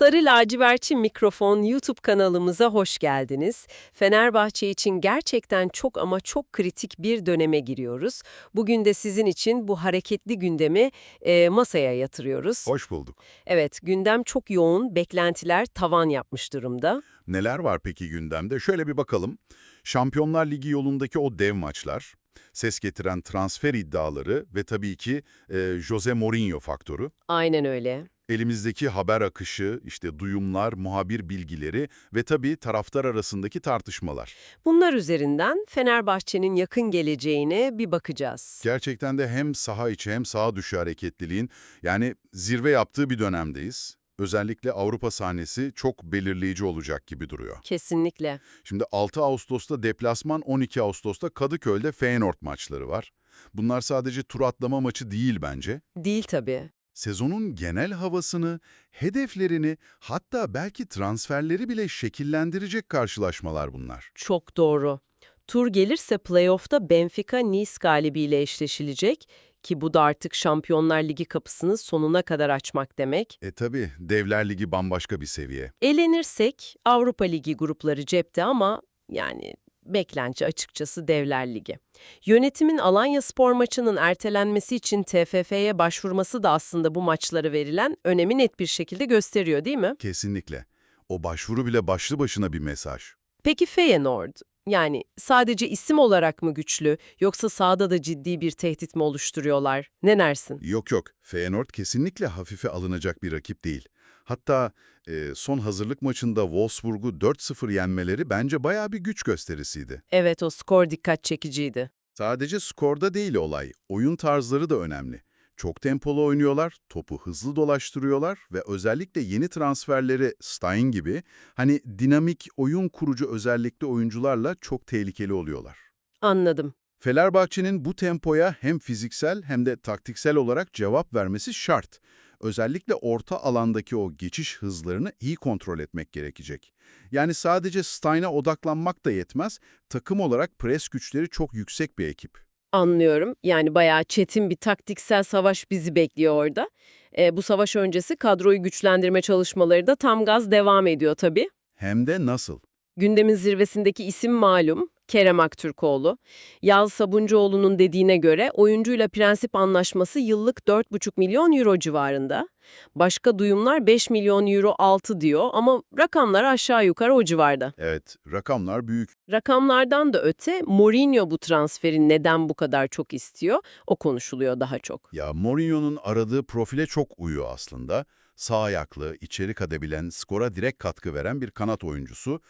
Sarı Lacivertçi Mikrofon YouTube kanalımıza hoş geldiniz. Fenerbahçe için gerçekten çok ama çok kritik bir döneme giriyoruz. Bugün de sizin için bu hareketli gündemi e, masaya yatırıyoruz. Hoş bulduk. Evet, gündem çok yoğun, beklentiler tavan yapmış durumda. Neler var peki gündemde? Şöyle bir bakalım. Şampiyonlar Ligi yolundaki o dev maçlar, ses getiren transfer iddiaları ve tabii ki e, Jose Mourinho faktörü. Aynen öyle. Elimizdeki haber akışı, işte duyumlar, muhabir bilgileri ve tabii taraftar arasındaki tartışmalar. Bunlar üzerinden Fenerbahçe'nin yakın geleceğine bir bakacağız. Gerçekten de hem saha içi hem saha dışı hareketliliğin yani zirve yaptığı bir dönemdeyiz. Özellikle Avrupa sahnesi çok belirleyici olacak gibi duruyor. Kesinlikle. Şimdi 6 Ağustos'ta deplasman, 12 Ağustos'ta Kadıköy'de Feyenoord maçları var. Bunlar sadece tur atlama maçı değil bence. Değil tabii. Sezonun genel havasını, hedeflerini, hatta belki transferleri bile şekillendirecek karşılaşmalar bunlar. Çok doğru. Tur gelirse playoff'ta Benfica Nice galibiyle eşleşilecek ki bu da artık Şampiyonlar Ligi kapısını sonuna kadar açmak demek. E tabi Devler Ligi bambaşka bir seviye. Elenirsek Avrupa Ligi grupları cepte ama yani beklenti açıkçası Devler Ligi. Yönetimin Alanya Spor maçının ertelenmesi için TFF'ye başvurması da aslında bu maçlara verilen önemi net bir şekilde gösteriyor değil mi? Kesinlikle. O başvuru bile başlı başına bir mesaj. Peki Feyenoord, yani sadece isim olarak mı güçlü yoksa sahada da ciddi bir tehdit mi oluşturuyorlar? Ne dersin? Yok yok, Feyenoord kesinlikle hafife alınacak bir rakip değil. Hatta e, son hazırlık maçında Wolfsburg'u 4-0 yenmeleri bence bayağı bir güç gösterisiydi. Evet o skor dikkat çekiciydi. Sadece skorda değil olay, oyun tarzları da önemli. Çok tempolu oynuyorlar, topu hızlı dolaştırıyorlar ve özellikle yeni transferleri Stein gibi hani dinamik oyun kurucu özellikli oyuncularla çok tehlikeli oluyorlar. Anladım. Fenerbahçe'nin bu tempoya hem fiziksel hem de taktiksel olarak cevap vermesi şart. Özellikle orta alandaki o geçiş hızlarını iyi kontrol etmek gerekecek. Yani sadece Stein'a odaklanmak da yetmez, takım olarak pres güçleri çok yüksek bir ekip. Anlıyorum. Yani bayağı çetin bir taktiksel savaş bizi bekliyor orada. E, bu savaş öncesi kadroyu güçlendirme çalışmaları da tam gaz devam ediyor tabii. Hem de nasıl? Gündemin zirvesindeki isim malum. Kerem Aktürkoğlu. Yaz Sabuncuoğlu'nun dediğine göre oyuncuyla prensip anlaşması yıllık 4,5 milyon euro civarında. Başka duyumlar 5 milyon euro altı diyor ama rakamlar aşağı yukarı o civarda. Evet, rakamlar büyük. Rakamlardan da öte Mourinho bu transferi neden bu kadar çok istiyor o konuşuluyor daha çok. Ya Mourinho'nun aradığı profile çok uyuyor aslında. Sağ ayaklı, içeri kadebilen, skora direkt katkı veren bir kanat oyuncusu.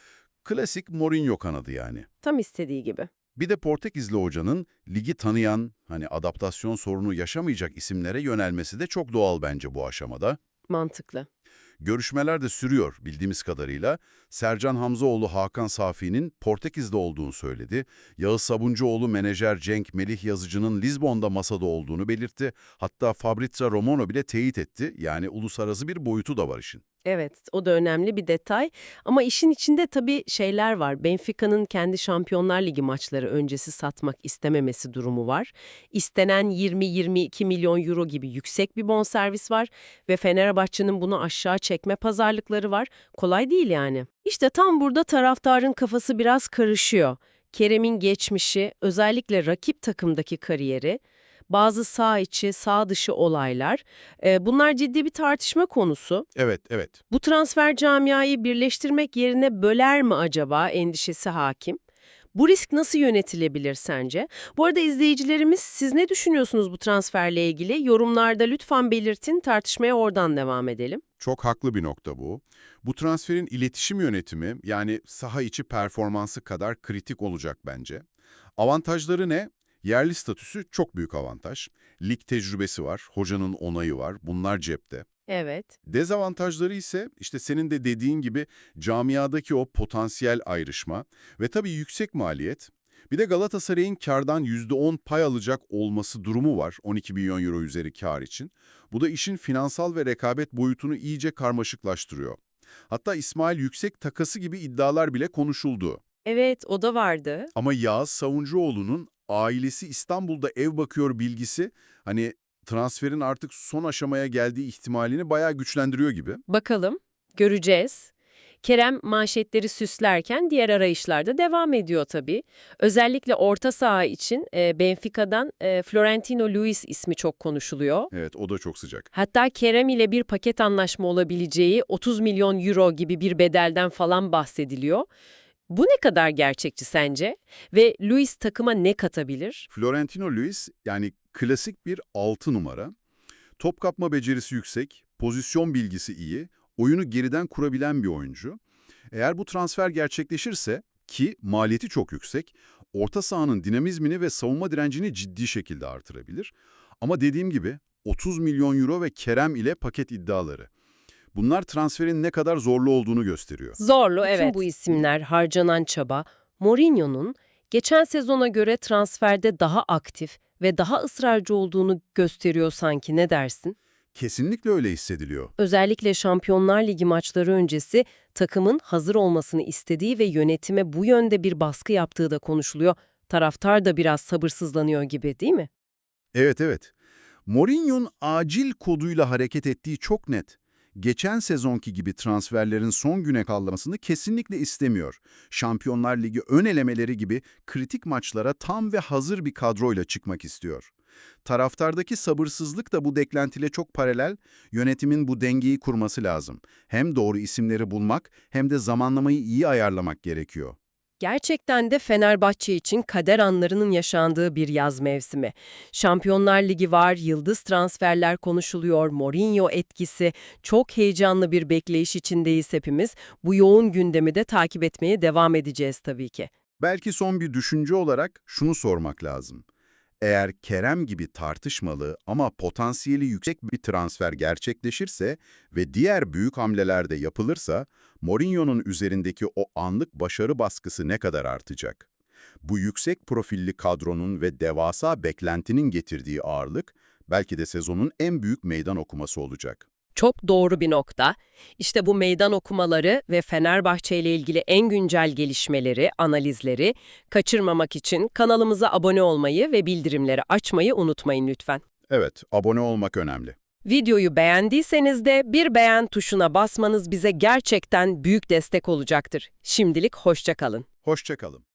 Klasik Mourinho kanadı yani. Tam istediği gibi. Bir de Portekizli hocanın ligi tanıyan, hani adaptasyon sorunu yaşamayacak isimlere yönelmesi de çok doğal bence bu aşamada. Mantıklı. Görüşmeler de sürüyor bildiğimiz kadarıyla. Sercan Hamzaoğlu Hakan Safi'nin Portekiz'de olduğunu söyledi. Yağız Sabuncuoğlu menajer Cenk Melih Yazıcı'nın Lizbon'da masada olduğunu belirtti. Hatta Fabrizio Romano bile teyit etti. Yani uluslararası bir boyutu da var işin. Evet, o da önemli bir detay. Ama işin içinde tabii şeyler var. Benfica'nın kendi Şampiyonlar Ligi maçları öncesi satmak istememesi durumu var. İstenen 20-22 milyon euro gibi yüksek bir bonservis var ve Fenerbahçe'nin bunu aşağı çekme pazarlıkları var. Kolay değil yani. İşte tam burada taraftarın kafası biraz karışıyor. Kerem'in geçmişi, özellikle rakip takımdaki kariyeri, bazı sağ içi, sağ dışı olaylar. e, bunlar ciddi bir tartışma konusu. Evet, evet. Bu transfer camiayı birleştirmek yerine böler mi acaba endişesi hakim? Bu risk nasıl yönetilebilir sence? Bu arada izleyicilerimiz siz ne düşünüyorsunuz bu transferle ilgili? Yorumlarda lütfen belirtin, tartışmaya oradan devam edelim. Çok haklı bir nokta bu. Bu transferin iletişim yönetimi yani saha içi performansı kadar kritik olacak bence. Avantajları ne? Yerli statüsü çok büyük avantaj. Lig tecrübesi var, hocanın onayı var, bunlar cepte. Evet. Dezavantajları ise işte senin de dediğin gibi camiadaki o potansiyel ayrışma ve tabii yüksek maliyet. Bir de Galatasaray'ın kardan %10 pay alacak olması durumu var 12 milyon euro üzeri kar için. Bu da işin finansal ve rekabet boyutunu iyice karmaşıklaştırıyor. Hatta İsmail Yüksek takası gibi iddialar bile konuşuldu. Evet, o da vardı. Ama Yağız Savuncuoğlu'nun ailesi İstanbul'da ev bakıyor bilgisi hani transferin artık son aşamaya geldiği ihtimalini bayağı güçlendiriyor gibi. Bakalım. Göreceğiz. Kerem manşetleri süslerken diğer arayışlarda devam ediyor tabii. Özellikle orta saha için e, Benfica'dan e, Florentino Luis ismi çok konuşuluyor. Evet, o da çok sıcak. Hatta Kerem ile bir paket anlaşma olabileceği 30 milyon euro gibi bir bedelden falan bahsediliyor. Bu ne kadar gerçekçi sence? Ve Luis takıma ne katabilir? Florentino Luis yani klasik bir 6 numara. Top kapma becerisi yüksek, pozisyon bilgisi iyi, oyunu geriden kurabilen bir oyuncu. Eğer bu transfer gerçekleşirse ki maliyeti çok yüksek, orta sahanın dinamizmini ve savunma direncini ciddi şekilde artırabilir. Ama dediğim gibi 30 milyon euro ve Kerem ile paket iddiaları. Bunlar transferin ne kadar zorlu olduğunu gösteriyor. Zorlu Bütün evet. bu isimler, harcanan çaba, Mourinho'nun geçen sezona göre transferde daha aktif ve daha ısrarcı olduğunu gösteriyor sanki ne dersin? Kesinlikle öyle hissediliyor. Özellikle Şampiyonlar Ligi maçları öncesi takımın hazır olmasını istediği ve yönetime bu yönde bir baskı yaptığı da konuşuluyor. Taraftar da biraz sabırsızlanıyor gibi değil mi? Evet evet. Mourinho'nun acil koduyla hareket ettiği çok net. Geçen sezonki gibi transferlerin son güne kalmasını kesinlikle istemiyor. Şampiyonlar Ligi ön elemeleri gibi kritik maçlara tam ve hazır bir kadroyla çıkmak istiyor. Taraftardaki sabırsızlık da bu deklentiyle çok paralel, yönetimin bu dengeyi kurması lazım. Hem doğru isimleri bulmak hem de zamanlamayı iyi ayarlamak gerekiyor. Gerçekten de Fenerbahçe için kader anlarının yaşandığı bir yaz mevsimi. Şampiyonlar Ligi var, yıldız transferler konuşuluyor, Mourinho etkisi. Çok heyecanlı bir bekleyiş içindeyiz hepimiz. Bu yoğun gündemi de takip etmeye devam edeceğiz tabii ki. Belki son bir düşünce olarak şunu sormak lazım. Eğer Kerem gibi tartışmalı ama potansiyeli yüksek bir transfer gerçekleşirse ve diğer büyük hamleler de yapılırsa, Mourinho'nun üzerindeki o anlık başarı baskısı ne kadar artacak? Bu yüksek profilli kadronun ve devasa beklentinin getirdiği ağırlık, belki de sezonun en büyük meydan okuması olacak. Çok doğru bir nokta. İşte bu meydan okumaları ve Fenerbahçe ile ilgili en güncel gelişmeleri, analizleri kaçırmamak için kanalımıza abone olmayı ve bildirimleri açmayı unutmayın lütfen. Evet, abone olmak önemli. Videoyu beğendiyseniz de bir beğen tuşuna basmanız bize gerçekten büyük destek olacaktır. Şimdilik hoşça kalın. Hoşça kalın.